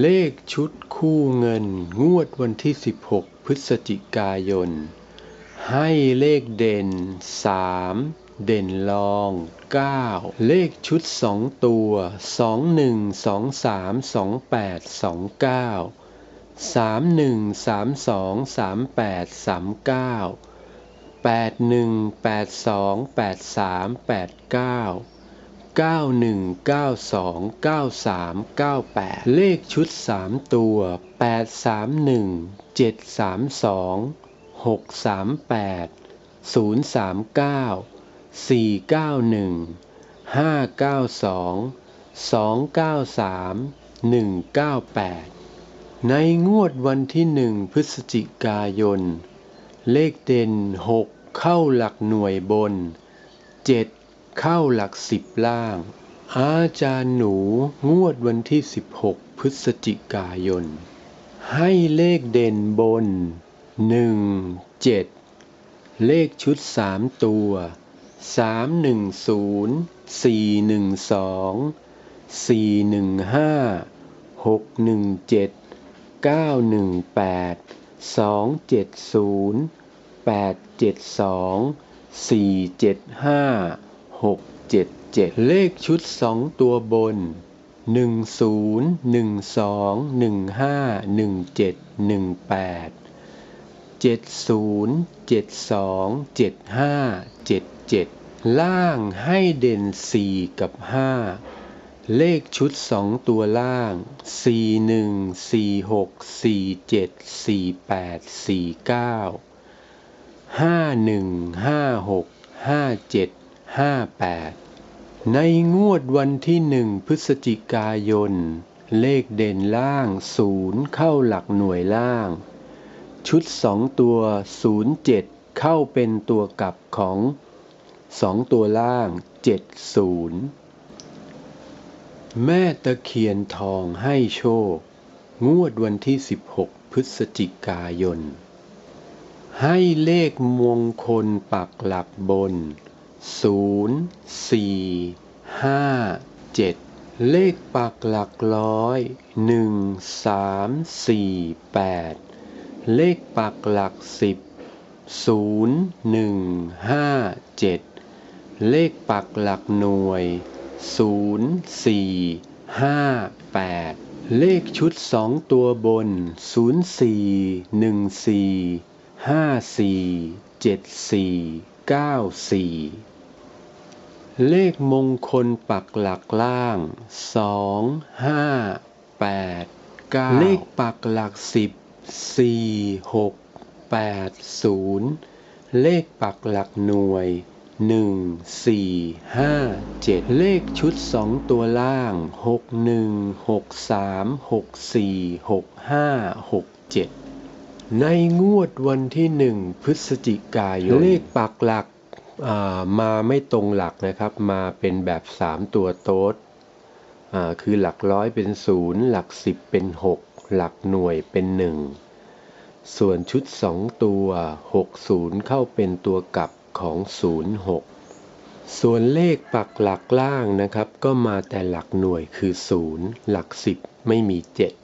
เลขชุดคู่เงินงวดวันที่ 16 พฤศจิกายน ให้เลขเด่น 3 เด่นรอง 9 เลขชุด 2 ตัว 21 23 28 29 31 32 38 39 81 82 83 89 91 92 93 98 เลขชุด 3 ตัว 831 732 638 039 491 592 293 198 ในงวดวันที่1พฤศจิกายน เลขเด่น 6 เข้าหลักหน่วยบน 7 เข้าหลักสิบล่าง อาจารย์หนูงวดวันที่ 16 พฤศจิกายน ให้เลขเด่นบน 1 7 เลขชุด 3 ตัว 310 412 415 617 918 270 872 475 หกเจ็ดเจ็ดเลขชุดสองตัวบนหนึ่งศูนย์หนึ่งสองหนึ่งห้าหนึ่งเจ็ดหนึ่งแปดเจ็ดศูนย์เจ็ดสองเจ็ดห้าเจ็ดเจ็ดล่างให้เด่นสี่กับห้าเลขชุดสองตัวล่างสี่หนึ่งสี่หกสี่ เจ็ดสี่แปดสี่เก้าห้าแปดในงวดวันที่หนึ่งพฤศจิกายน เลขเด่นล่างศูนย์เข้าหลักหน่วยล่าง ชุดสองตัวศูนย์เจ็ดเข้าเป็นตัวกลับของสองตัวล่างเจ็ดศูนย์แม่ตะเคียนทองให้โชค งวดวันที่ 16 พฤศจิกายน ให้เลขมงคลปักหลักบน ศูนย์สี่ห้าเจ็ดเลขปักหลักร้อยหนึ่งสามสี่แปดเลขปักหลักสิบศูนย์หนึ่งห้าเจ็ดเลขปักหลักหน่วยศูนย์สี่ห้าแปดเลขชุดสองตัวบนศูนย์สี่หนึ่งสี่ห้าสี่เจ็ดสี่เก้าสี่ เลขมงคลปักหลักล่างสองห้าแปดเก้าเลขปักหลักสิบสี่หกแปดศูนย์เลขปักหลักหน่วยหนึ่งสี่ห้าเจ็ดเลขชุดสองตัวล่างหกหนึ่งหกสามหกสี่หกห้าหกเจ็ดในงวดวันที่หนึ่งพฤศจิกายน เลขปักหลัก มาไม่ตรงหลักนะครับ มาเป็นแบบ 3 ตัวโต๊ดคือหลักร้อยเป็น0หลัก 10 เป็น 6 หลักหน่วยเป็น 1 ส่วนชุด 2 ตัว 60 เข้าเป็นตัวกลับของ 06 ส่วนเลขปักหลักล่างนะครับ ก็มาแต่หลักหน่วยคือ 0 หลัก 10 ไม่มี 7